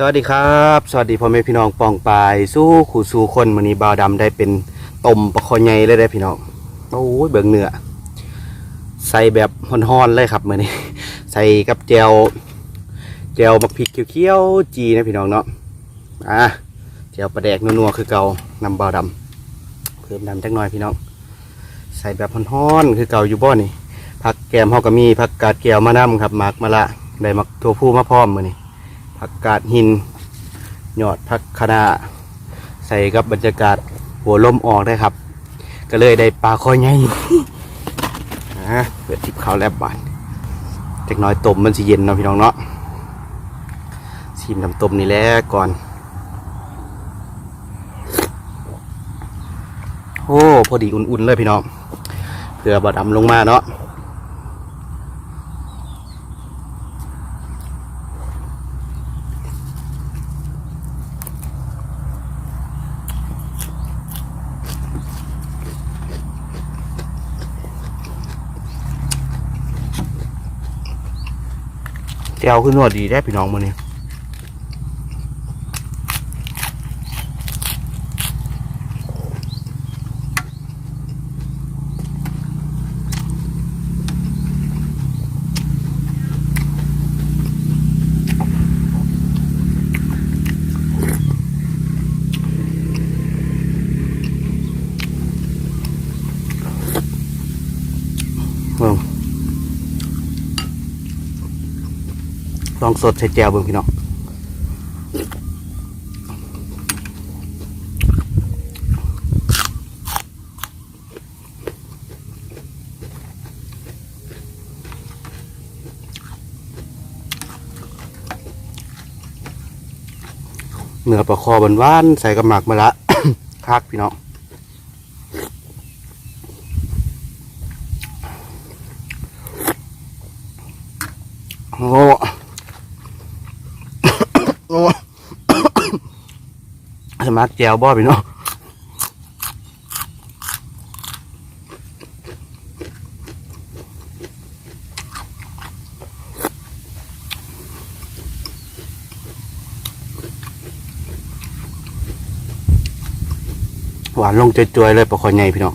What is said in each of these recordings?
สวัสดีครับ สวัสดีพ่อแม่พี่น้องปองปายสู้ขู่สู้คนมื้อนี้บาวดำได้เป็นต้มปลาคอใหญ่เลยได้พี่น้องโอ้ยเบิ่งเนื้อใส่แบบฮ้อนๆเลยครับมือนี้ ใส่กับแจวแจวมักพริกเขียวๆจีนะพี่น้องเนาะอะแจวปลาแดกนัวๆคือเก่านำบาวดำเพิ่มน้ำจักหน่อยพี่น้อง ใส่แบบฮ้อนๆคือเก่าอยู่บ่นี่ผักแกมเฮาก็มีผักกาดแก้วมะนำครับหมักมะละได้มักตัวผู้มาพร้อมมือนี้ ผักกาดหินยอดผักคะนาใส่กับบรรยากาศหัวลมออกได้ครับ ก็เลยได้ปลาคอยใหญ่นะเปิดทิพข้าแลบบานเล็กน้อยต้มมันสิเย็นเนาะพี่น้องเนาะชิมน้ำต้มนี่แหละก่อน โอ้พอดีอุ่นๆเลยพี่น้องเผื่อบดดำลงมาเนาะ วขึ้นนวดดีได้พี่น้องมาเนี่ยบิ่งล องสดใส่แจวเบิ่งพี่น้องเนื้อปลาคอบนว่านๆใส่กับหมักมะละคักพี่น้อง โอ้ โอ้ ส มักแจวบ่พี่น้องหวานลงจอยๆเลยปลาคอใหญ่พี่น้อง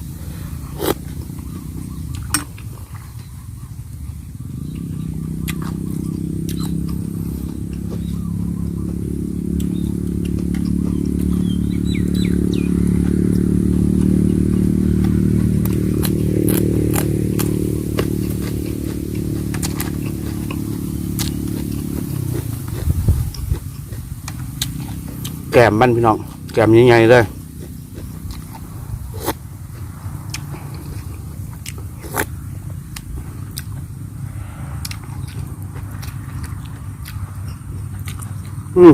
แกมมันพี่น้อง แกมใหญ่ๆเลยอืม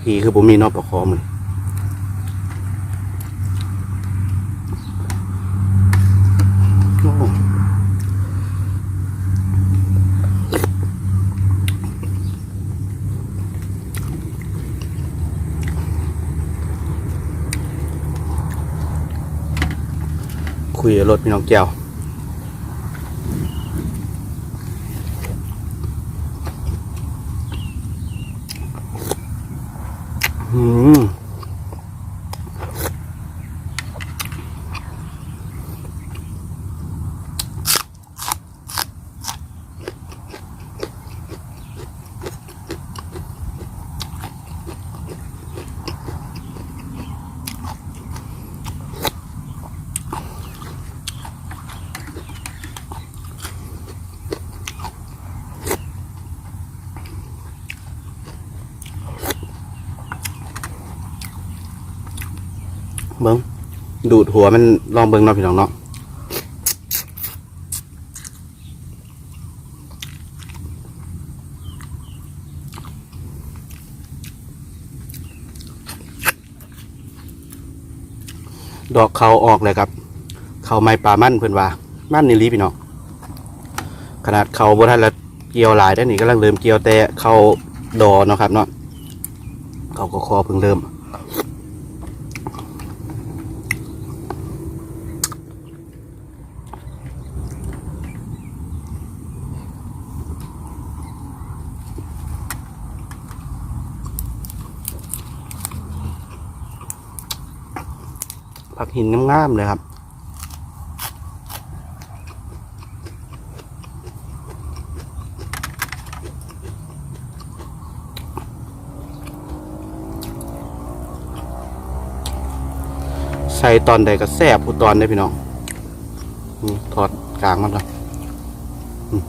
ขี่คือผมมีนอกประคอมัน คุยรถพี่น้องแก้ว อืม เบิ้งดูดหัวมันลองเบิ้งเนาะพี่น้องเนาะดอกเขาออกเลยครับ เขาไม้ปลามั่นเพื่อนว่ามั่นนี่ลีพี่น้องขนาดเขาบนทันละเกี่ยวหลายได้อนี่กำลังเริ่มเกี่ยวแต่เขาดอเนาะครับเนาะเขาก็คอเพิ่งเริ่ม หินงามๆเลยครับ ใส่ตอนใดก็แซ่บผู้ตอนได้พี่น้องนี่ถอดกลางมันครับอืม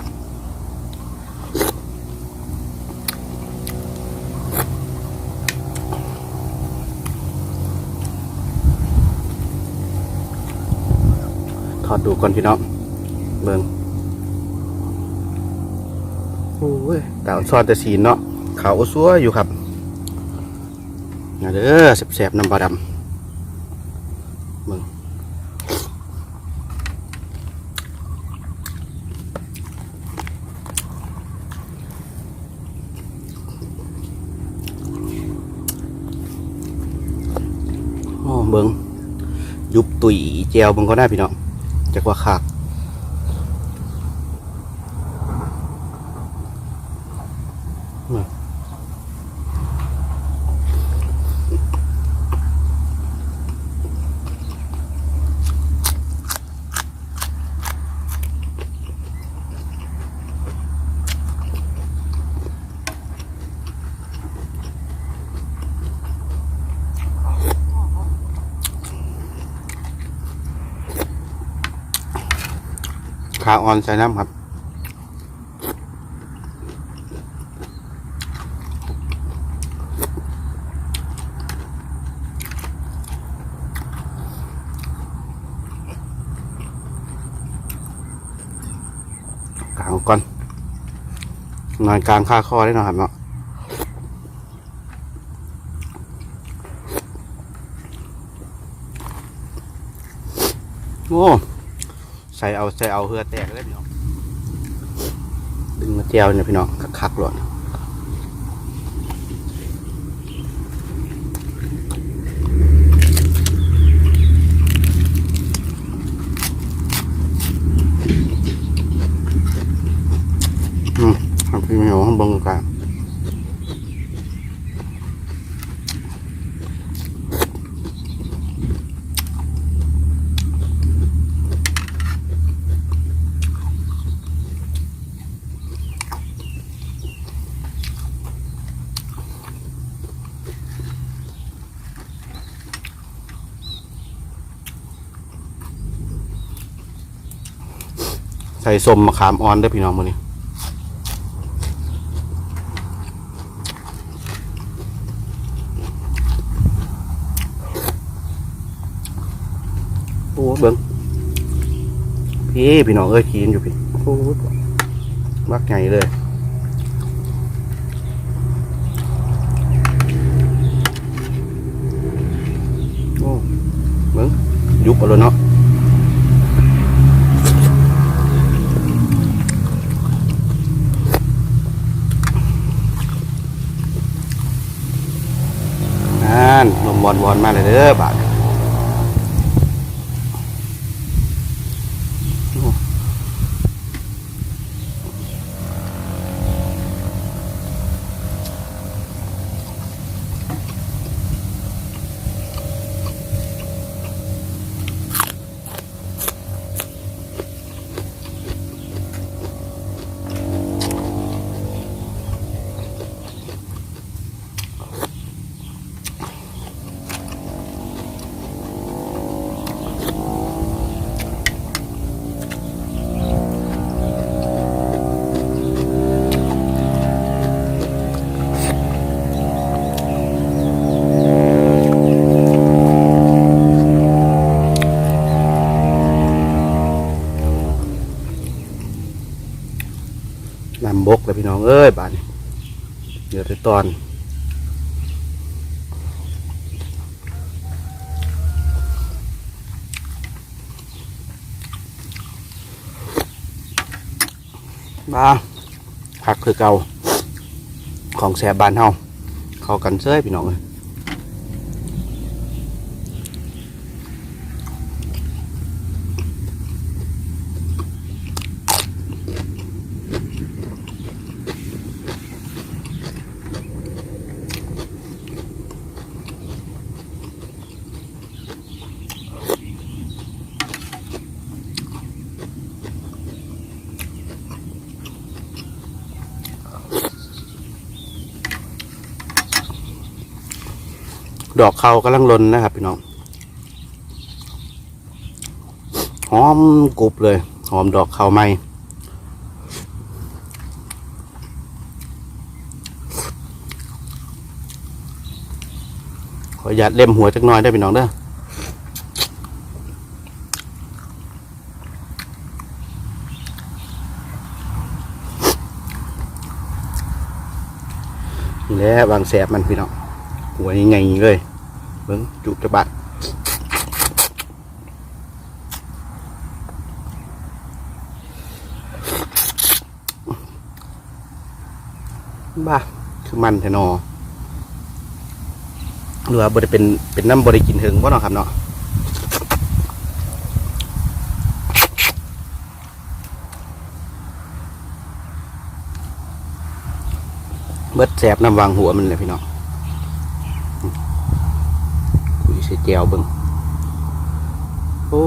ทอดดู ก่อนพี่น้องเบิ่งโอ้ยแต่ซอนแต่สีนเนาะขาวซัวอยู่ครับมาเด้อแสบๆน้ำปลาดำมึงโอ้เบิงยุบตุยเจียวเบิงก็ได้พี่น้อง จากว่าขาดมา ขาอ่อนใส่น้ำครับกลางก่อนนอนกลางค่าคอได้หน่อยครับเนาะโอ้ ส่เอาใส่เอาเหือแตกเลยพี่น้องดึงมาเจียวเนี่ยพี่น้องคักๆหลดอืมทำพี่เหนียวข้างบนกล ส่ส้มมะขามอ่อนเด้พี่น้องมือนี้โอ้เบิ้งพี่พี่น้องเอ้ยขีนอยู่พี่โอ้บักใหญ่เลยโอ้เบิ้งยุบเอาเลยเนาะ นั่นลมบอลบอลมาเลยเด้อบาท พี่น้องเอ้ยบานเดี๋ยวไปตอนมาผักคือเก่าของแสบบานเฮาเข้ากันเซ้ยพี่น้องเลย ดอกเขากำลังลนนะครับพี่น้องหอมกรุบเลย หอมดอกเขาไหมขออนุญาเล่มหัวจักหน่อยได้พี่น้องเด้อและวางแสบมันพี่น้อง หัวยังไงเลยเบิ้งจุจะบะบ้าคือมันแทนอหรือว่าบริเป็นเป็นน้ำบริกินถึงบ่เนาะครับเนาะเบิดแสบน้ำวางหัวมันเลยพี่น้อง คุยใส่ แจวเบิ่งโอ้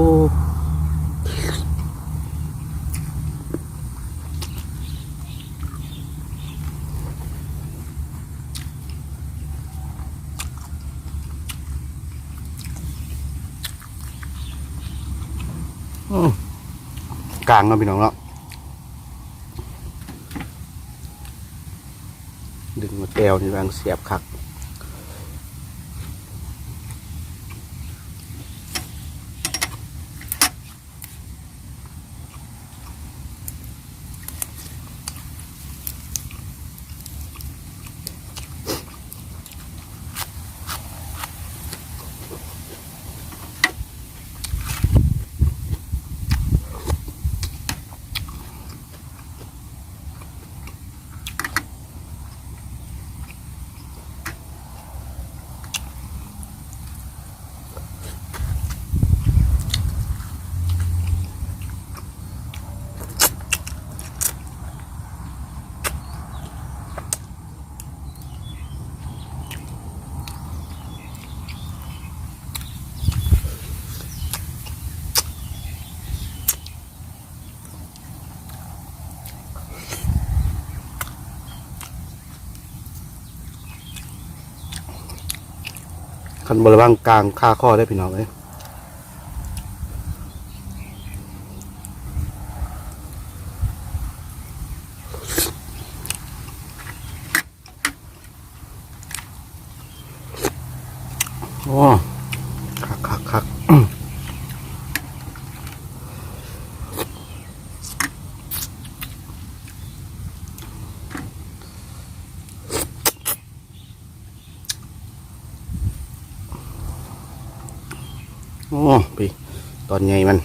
กลางเนาะพี่น้องเนาะดึงมาแก้วนี่บางเสียบคัก คันบริวางกลางค่าข้อได้พี่น้องเลยโอ้คักคักคักอื้อ โอ้พี่ตอนใหญ่มัน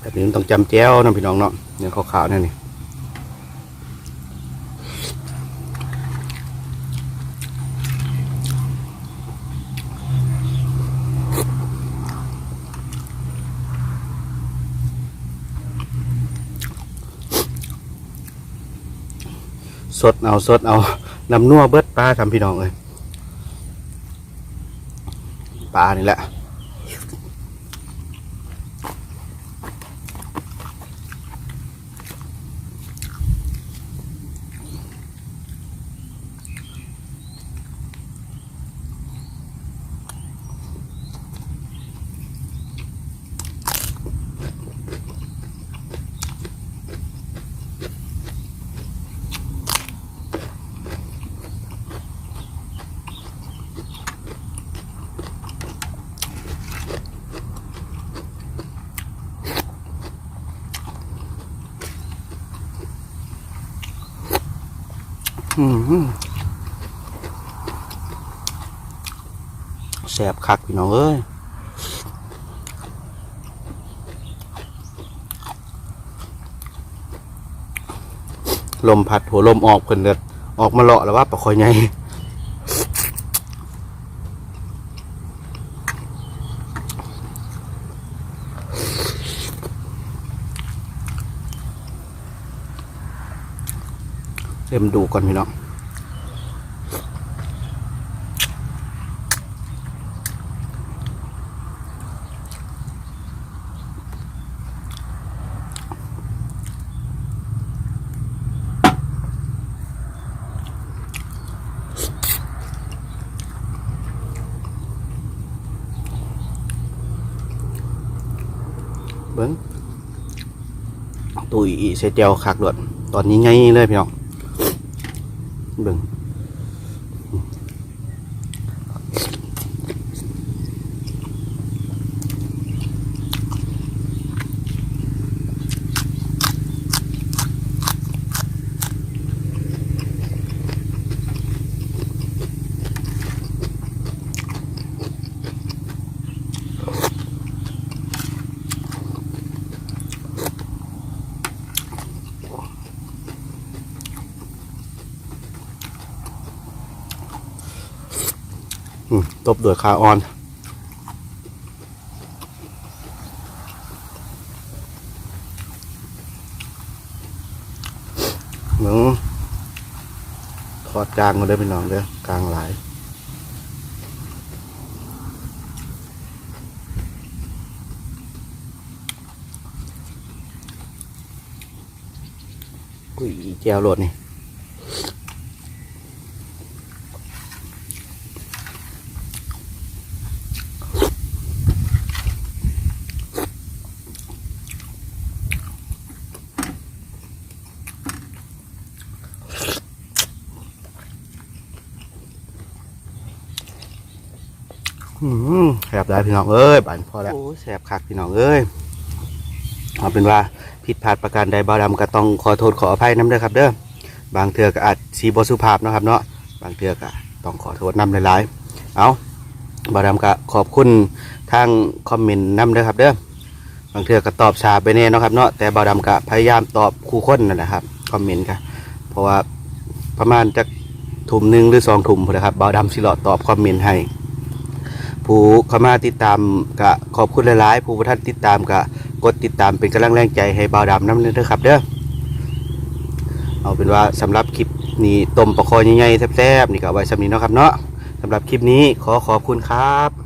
แบบนี้มันต้องจำแจ้วนะพี่น้องเนาะเนื้อขาวๆนี่นี่สดเอาสดเอาน้ำนัวเบิดปลาทำพี่น้องเลย ปลานี่แหละ แสบคักพี่น้องเอ้ยลมพัดหัวลมออกเพิ่นเดือดออกมาเลาะแล้วว่าปะคอยไง เข้มดูก่อนพี่น้องเบิ้งตุยเซเจียวขากด่วนตอนนี้ง่ายเลยพี่น้อง เบิ้ง ตบด้วยคาออนหนูทอดกลางมาเลยพี่น้องเด้อกลางหลายกุ้ยแจวโหลดนี่ แสบได้พี่น้องเอ้ยบานพอแล้วโอ้แสบคักพี่น้องเอ้ยเอาเป็นว่าผิดพลาดประการใดบ่าวดำก็ต้องขอโทษขออภัยน้ำเด้อครับ เด้อบางเทือก็อาจสีบสุภาพเนาะครับเนาะบางเทือก็ต้องขอโทษน้ำหลายๆเอาบ่าวดำก็ขอบคุณทางคอมเมนต์น้ำเด้อครับ เด้อบางเทือก็ตอบชาไปแน่เนะครับเนาะแต่บ่าวดำก็พยายามตอบคู่คนนั่นแหละครับคอมเมนต์ก็เพราะว่าประมาณจะทุ่มหนึ่งหรือสองทุ่มนะครับบ่าวดำสิรอตอบคอมเมนต์ให้ ผู้เข้ามาติดตามกะขอบคุณหลายๆ ผู้ท่านติดตามกะกดติดตามเป็นกำลังแรงใจให้บ่าวดำน้ำเด้อครับเด้อเอาเป็นว่าสำหรับคลิปนี้ต้มปลาคอใหญ่ๆแซ่บๆนี่ก็ไว้สำนี้เนาะครับเนาะสำหรับคลิปนี้ขอขอบคุณครับ